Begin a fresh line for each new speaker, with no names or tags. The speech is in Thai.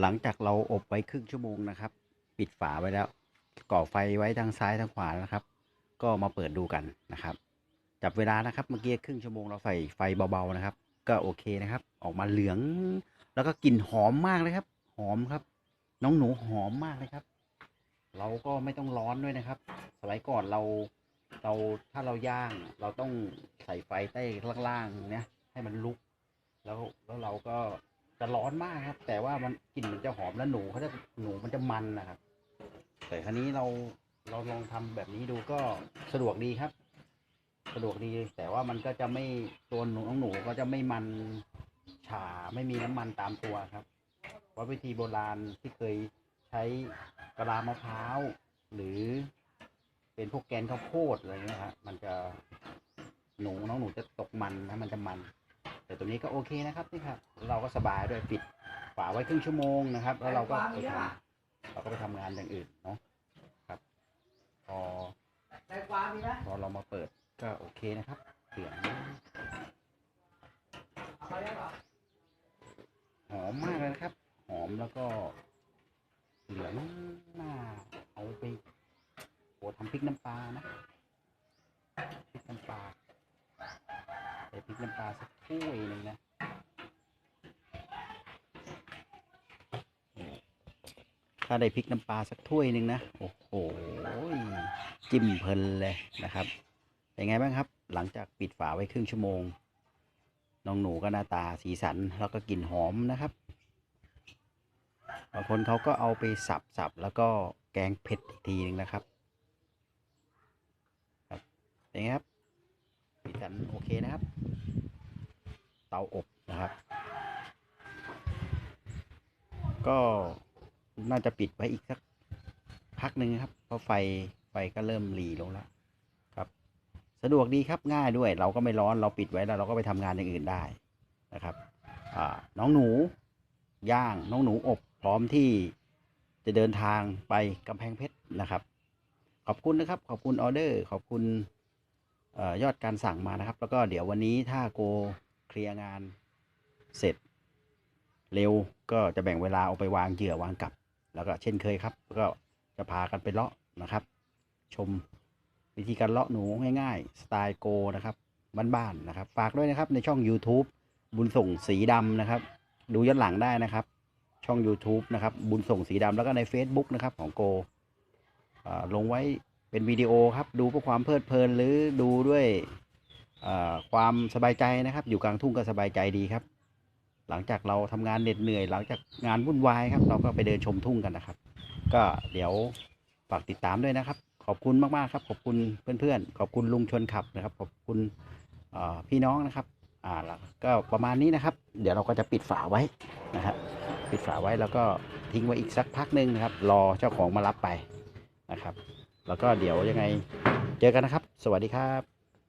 หลังจากเราอบไว้ครึ่งชั่วโมงนะครับ ปิดฝาไว้แล้ว ก่อไฟไว้ทางซ้ายทางขวานะครับ ก็มาเปิดดูกันนะครับ จับเวลานะครับเมื่อกี้ครึ่งชั่วโมงเราใส่ไฟเบาๆนะครับ ก็โอเคนะครับ ออกมาเหลือง แล้วก็กลิ่นหอมมากเลยครับ หอมครับ น้องหนูหอมมากเลยครับ เราก็ไม่ต้องร้อนด้วยนะครับ สมัยก่อนเราเราถ้าเราย่างเราต้องใส่ไฟใต้ล่างๆเนี่ยให้มันลุก แล้วแล้วเราก็ จะร้อนมากครับ แต่ว่ามันกลิ่นมันจะหอมแล้วหนูเขาจะหนูมันจะมันนะครับ แต่ครั้นี้เราเราลองทำแบบนี้ดูก็สะดวกดีครับ สะดวกดีแต่ว่ามันก็จะไม่ตัวหนูน้องหนูก็จะไม่มันฉาไม่มีน้ำมันตามตัวครับเพราะวิธีโบราณที่เคยใช้กะลามะพร้าว หรือเป็นพวกแกนข้าวโพดอะไรเงี้ยครับมันจะหนูน้องหนูจะตกมันนะมันจะมัน แต่ตัวนี้ก็โอเคนะครับนี่ครับ เราก็สบายด้วยปิดฝาไว้ครึ่งชั่วโมงนะครับ แล้วเราก็ไปทำเราก็ไปทำงานอย่างอื่นเนาะครับ พอ
ใจความมีนะ
พอเรามาเปิดก็โอเคนะครับเสียง
เอาไปได้ปะ
หอมมากเลยนะครับ หอมแล้วก็เหลืองน่าเอาไปโอ้ทำพริกน้ำปลานะพริกน้ำปลาใส่พริก น้ำปลาสักถ้วยหนึ่งนะถ้าได้พริกน้ำปลาสักถ้วยหนึ่งนะ โอ้โหจิ้มเพลินเลยนะครับเป็นไงบ้างครับ หลังจากปิดฝาไว้ครึ่งชั่วโมง น้องหนูก็หน้าตาสีสันแล้วก็กลิ่นหอมนะครับบางคนเขาก็เอาไปสับสับแล้วก็แกงเผ็ดอีกทีนึงนะครับ ครับเป็นไงครับ สีสันโอเคนะครับ เตาอบนะครับ ก็น่าจะปิดไว้อีกสักพักหนึ่งครับ เพราะไฟไฟก็เริ่มหลีลงแล้วครับ สะดวกดีครับง่ายด้วย เราก็ไม่ร้อนเราปิดไว้แล้วเราก็ไปทำงานอย่างอื่นได้นะครับน้องหนูย่างน้องหนูอบพร้อมที่จะเดินทางไปกำแพงเพชรนะครับ ขอบคุณนะครับ ขอบคุณออเดอร์ ขอบคุณ ยอดการสั่งมานะครับ แล้วก็เดี๋ยววันนี้ถ้าโกเคลียร์งานเสร็จ เร็วก็จะแบ่งเวลาเอาไปวางเหยื่อวางกับแล้วก็เช่นเคยครับ ก็จะพากันไปเลาะนะครับ ชมวิธีการเลาะหนูง่ายๆสไตล์โกนะครับบ้านๆนะครับ ฝากด้วยนะครับในช่อง YouTube บุญส่งสีดำนะครับ ดูย้อนหลังได้นะครับ ช่อง YouTube นะครับ บุญส่งสีดำแล้วก็ใน Facebook นะครับของโกลงไว้ เป็นวิดีโอครับดูเพื่อความเพลิดเพลินหรือดูด้วยความสบายใจนะครับ อยู่กลางทุ่งก็สบายใจดีครับ หลังจากเราทำงานเหน็ดเหนื่อย หลังจากงานวุ่นวายครับ เราก็ไปเดินชมทุ่งกันนะครับ ก็เดี๋ยวฝากติดตามด้วยนะครับ ขอบคุณมากๆครับ ขอบคุณเพื่อนๆ ขอบคุณลุงชวนขับนะครับ ขอบคุณพี่น้องนะครับอ่าแล้วก็ประมาณนี้นะครับ เดี๋ยวเราก็จะปิดฝาไว้นะครับปิดฝาไว้แล้วก็ทิ้งไว้อีกสักพักหนึ่งนะครับ รอเจ้าของมารับไปนะครับ แล้วก็เดี๋ยวยังไงเจอกันนะครับ สวัสดีครับ